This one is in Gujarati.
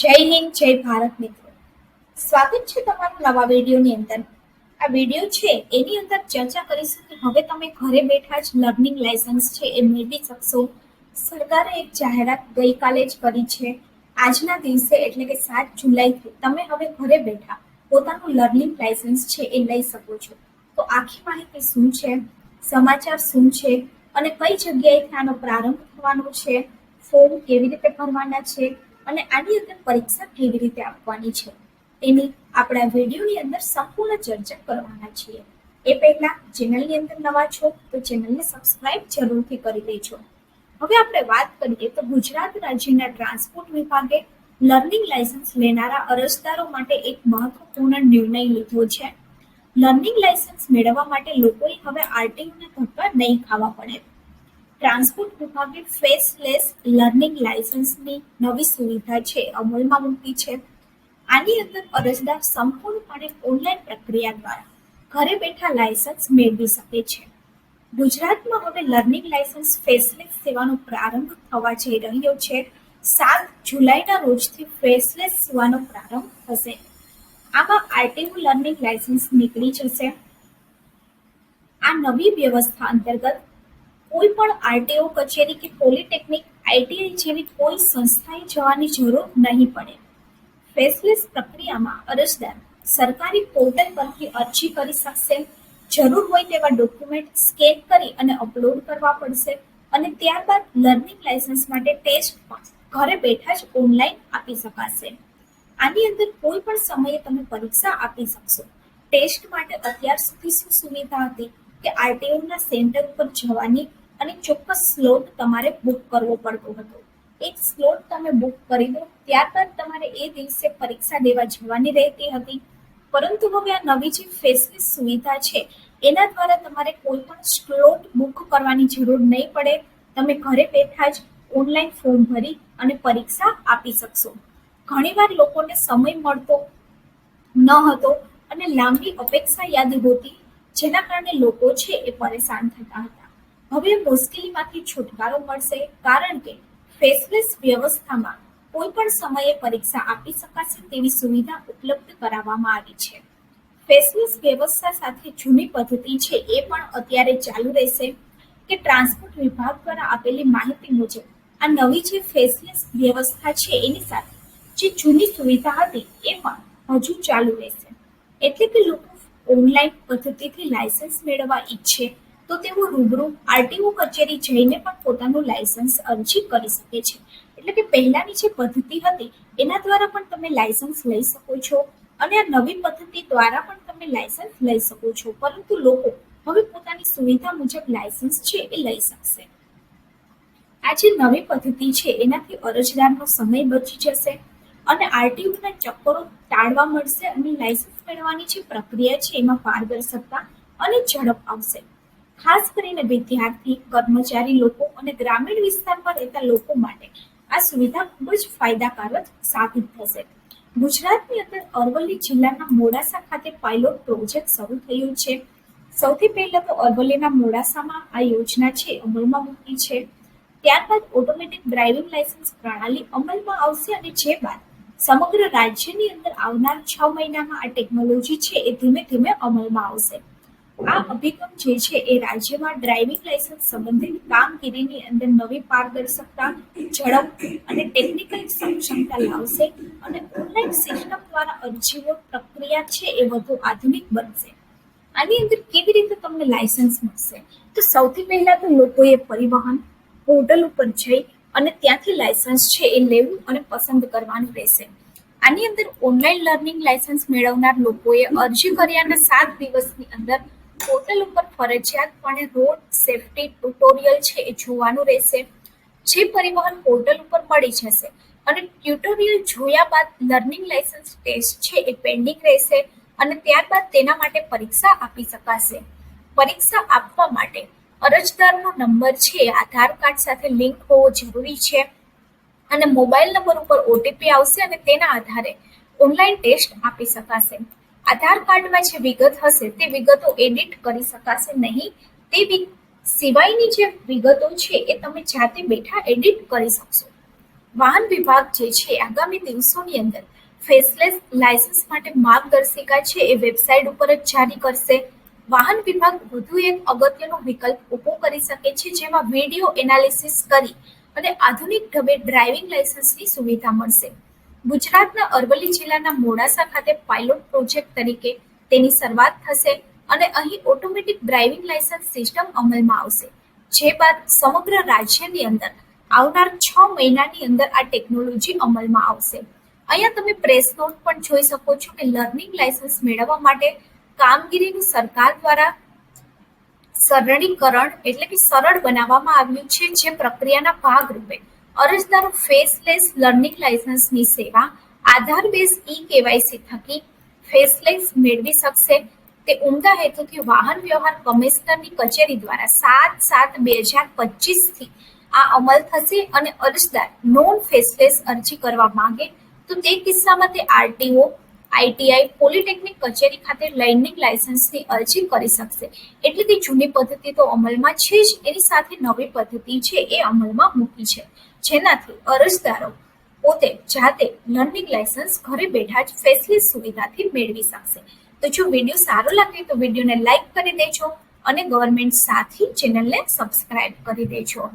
જય હિન્દ, જય ભારત મિત્રો. સ્વાગત છે તમારું નવા વિડીયોની અંદર. આ વીડિયો છે, એની અંદર ચર્ચા કરીશું કે હવે તમે ઘરે બેઠા જ લર્નિંગ લાયસન્સ છે, એ મેળવી શકશો. સરકારે એક જાહેરાત ગઈકાલે જ કરી છે. આજના દિવસે, એટલે કે સાત જુલાઈથી, તમે હવે ઘરે બેઠા પોતાનું લર્નિંગ લાયસન્સ છે, એ લઈ શકો છો. તો આખી માહિતી શું છે? સમાચાર શું છે? અને કઈ જગ્યાએથી આનો પ્રારંભ થવાનો છે? ફોર્મ કેવી રીતે ભરવાના છે? અને આની અંદર પરીક્ષા કેવી રીતે આપવાની છે એની આપણા વિડીયોની અંદર સંપૂર્ણ ચર્ચા કરવાના છીએ. એ પહેલા ચેનલની અંદર નવા છો તો ચેનલને સબસ્ક્રાઇબ જરૂરથી કરી લેજો. હવે આપણે વાત કરીએ તો ગુજરાત રાજ્યના ટ્રાન્સપોર્ટ વિભાગે લર્નિંગ લાયસન્સ લેનારા અરજદારો માટે એક મહત્વપૂર્ણ નિર્ણય લીધો છે. લર્નિંગ લાયસન્સ મેળવવા માટે લોકોએ હવે આરટીયુના ધક્કા નહીં ખાવા પડે. ટ્રાન્સપોર્ટ વિભાગે ફેસલેસ લર્નિંગ લાયસન્સની નવી સુવિધા છે, અમલમાં મૂકી છે. આની અંદર અરજદાર સંપૂર્ણપણે ઓનલાઈન પ્રક્રિયા દ્વારા ઘરે બેઠા લાયસન્સ મેળવી શકે છે. ગુજરાતમાં હવે લર્નિંગ લાયસન્સ ફેસલેસ સેવાનો પ્રારંભ થવા જઈ રહ્યો છે. સાત જુલાઈના રોજથી ફેસલેસ સેવાનો પ્રારંભ થશે. આમાં આરટીયુ લર્નિંગ લાયસન્સ નીકળી જશે. આ નવી વ્યવસ્થા અંતર્ગત કોઈ પણ આરટીઓ કચેરી કે પોલિટેકનિક આઈટીઆઈ જેવી કોઈ સંસ્થાએ જવાની જરૂર નહીં પડે. ફેસલેસ પ્રક્રિયામાં અરજદાર સરકારી પોર્ટલ પરથી અરજી કરી શકશે, જરૂર હોય તેવા ડોક્યુમેન્ટ સ્કેન કરી અને અપલોડ કરવા પડશે અને ત્યારબાદ લર્નિંગ લાયસન્સ માટે ટેસ્ટ ઘરે બેઠા જ ઓનલાઈન આપી શકાશે. આની અંદર કોઈ પણ સમયે તમે પરીક્ષા આપી શકશો. ટેસ્ટ માટે અત્યાર સુધી શું સુવિધા હતી કે આરટીઓના સેન્ટર ઉપર જવાની અને ચોક્કસ સ્લોટ તમારે બુક કરવો પડતો હતો. એક સ્લોટ તમે બુક કરી દો ત્યારબાદ તમારે એ દિવસે પરીક્ષા દેવા જવાની રહેતી હતી. પરંતુ હવે આ નવી જે ફેસલેસ સુવિધા છે, એના દ્વારા તમારે કોઈ પણ સ્લોટ બુક કરવાની જરૂર નહીં પડે. તમે ઘરે બેઠા જ ઓનલાઈન ફોર્મ ભરી અને પરીક્ષા આપી શકશો. ઘણીવાર લોકોને સમય મળતો ન હતો અને લાંબી અપેક્ષા યાદી હોતી, જેના કારણે લોકો છે એ પરેશાન થતા હતા. હવે મુશ્કેલીમાંથી છુટકારો મળશે કારણ કે ફેસલેસ વ્યવસ્થામાં કોઈ પણ સમયે પરીક્ષા આપી શકાશે તેવી સુવિધા ઉપલબ્ધ કરાવવામાં આવી છે. ફેસલેસ વ્યવસ્થા સાથે જૂની પદ્ધતિ છે એ પણ અત્યારે ચાલુ રહેશે કે ટ્રાન્સપોર્ટ વિભાગ દ્વારા આપેલી માહિતી મુજબ આ નવી જે ફેસલેસ વ્યવસ્થા છે એની સાથે જે જૂની સુવિધા હતી એ પણ હજુ ચાલુ રહેશે. એટલે કે લોકો ઓનલાઈન પદ્ધતિથી લાયસન્સ મેળવવા ઈચ્છે તો તેઓ રૂબરૂ આરટીઓ કચેરી જઈને પણ પોતાનું લાયસન્સ અરજી કરી શકે છે. એટલે કે પહેલાની જે પદ્ધતિ હતી, એના દ્વારા પણ તમે લાયસન્સ લઈ શકો છો અને આ નવી પદ્ધતિ દ્વારા પણ તમે લાયસન્સ લઈ શકો છો. પરંતુ લોકો હવે પોતાની સુવિધા મુજબ લાયસન્સ છે એ લઈ શકશે. આ જે નવી પદ્ધતિ છે, એનાથી અરજદારનો સમય બચી જશે અને આરટીઓના ચક્કરો ટાળવા મળશે અને લાયસન્સ મેળવવાની જે પ્રક્રિયા છે, એમાં પારદર્શકતા અને ઝડપ આવશે. ખાસ કરીને વિદ્યાર્થી, કર્મચારી લોકો અને ગ્રામીણ વિસ્તારમાં રહેતા લોકો માટે આ સુવિધા ખૂબ જ ફાયદાકારક સાબિત થશે. ગુજરાતની અંદર અરવલ્લી જિલ્લાના મોડાસા ખાતે પાયલોટ પ્રોજેક્ટ શરૂ થયું છે. સૌથી પહેલા તો અરવલ્લીના મોડાસામાં આ યોજના છે અમલમાં મૂકી છે. ત્યારબાદ ઓટોમેટિક ડ્રાઇવિંગ લાયસન્સ પ્રણાલી અમલમાં આવશે અને જે બાદ સમગ્ર રાજ્યની અંદર આવનાર છ મહિનામાં આ ટેકનોલોજી છે એ ધીમે ધીમે અમલમાં આવશે. આ અભિગમ જે છે એ રાજ્યમાં ડ્રાઇવિંગ લાયસન્સ સંબંધિત કામગીરીની અંદર નવી પારદર્શકતા, ઝડપ અને ટેકનિકલ સક્ષમતા લાવશે અને ઓનલાઈન સિસ્ટમ દ્વારા અરજીઓ પ્રક્રિયા છે એ વધુ આધુનિક બનશે. આની અંદર કેવી રીતે તમને લાયસન્સ મળશે? તો સૌથી પહેલા તો લોકોએ પરિવહન પોર્ટલ ઉપર જઈ અને ત્યાંથી લાયસન્સ છે એ લેવું અને પસંદ કરવાનું રહેશે. આની અંદર ઓનલાઈન લર્નિંગ લાયસન્સ મેળવનાર લોકોએ અરજી કર્યાના સાત દિવસની અંદર પોર્ટલ ઉપર ફરજિયાતપણે રોડ સેફટી ટ્યુટોરિયલ છે એ જોવાનું રહેશે. જે પરિવહન પોર્ટલ ઉપર મળી જશે અને ટ્યુટોરિયલ જોયા બાદ લર્નિંગ લાયસન્સ ટેસ્ટ છે એ પેન્ડિંગ રહેશે અને ત્યારબાદ તેના માટે પરીક્ષા આપી શકાશે. પરીક્ષા આપવા માટે અરજદારનો નંબર છે, આધાર કાર્ડ સાથે લિંક હોવો જરૂરી છે અને મોબાઈલ નંબર ઉપર ઓટીપી આવશે અને તેના આધારે ઓનલાઈન ટેસ્ટ આપી શકાશે. આધાર કાર્ડમાં જે વિગત હશે તે વિગતો એડિટ કરી શકાશે નહીં. તે સિવાયની જે વિગતો છે એ તમે જાતે બેઠા એડિટ કરી શકશો. વાહન વિભાગ જે છે આગામી દિવસોની અંદર ફેસલેસ લાયસન્સ માટે માર્ગદર્શિકા છે એ વેબસાઇટ ઉપર જ જારી કરશે. વાહન વિભાગ વધુ એક અગત્યનો વિકલ્પ ઊભો કરી શકે છે જેમાં વીડિયો એનાલિસિસ કરી અને આધુનિક ઢબે ડ્રાઇવિંગ લાયસન્સની સુવિધા મળશે. ગુજરાતના અરવલ્લી જિલ્લાના મોડાસા ખાતે પાયલોટ પ્રોજેક્ટ તરીકે તેની શરૂઆત થશે અને અહીં ઓટોમેટિક ડ્રાઇવિંગ લાયસન્સ સિસ્ટમ અમલમાં આવશે. જે બાદ સમગ્ર રાજ્યની અંદર આવનાર છ મહિનાની અંદર આ ટેકનોલોજી અમલમાં આવશે. અહીંયા તમે પ્રેસ નોટ પણ જોઈ શકો છો કે લર્નિંગ લાયસન્સ મેળવવા માટે કામગીરીનું સરકાર દ્વારા સરળીકરણ એટલે કે સરળ બનાવવામાં આવ્યું છે જે પ્રક્રિયાના ભાગરૂપે અરજદારો ફેસલેસ લર્નિંગ લાયસન્સની સેવા, આધાર બેઝ ઈ કેવાયસી થકી ફેસલેસ મેળવી શકશે. તે ઉમદા હેતુથી વાહન વ્યવહાર કમિશનરની કચેરી દ્વારા સાત સાત બે હજાર પચીસથી આ અમલ થશે અને અરજદાર નોન ફેસલેસ અરજી કરવા માંગે. તો તે કિસ્સામાં તે આરટીઓ, આઈટીઆઈ, પોલિટેકનિક કચેરી ખાતે લર્નિંગ લાયસન્સની અરજી કરી શકશે. એટલે તે જૂની પદ્ધતિ તો અમલમાં છે જ, એની સાથે નવી પદ્ધતિ છે એ અમલમાં મૂકી છે. જેનાથી અરજદારો પોતે જાતે લર્નિંગ લાયસન્સ ઘરે બેઠા જ ફેસલેસ સુવિધાથી મેળવી શકશે. તો જો વીડિયો સારો લાગે તો વિડીયોને લાઇક કરી દેજો અને ગવર્મેન્ટ સાથી ચેનલને સબસ્ક્રાઇબ કરી દેજો.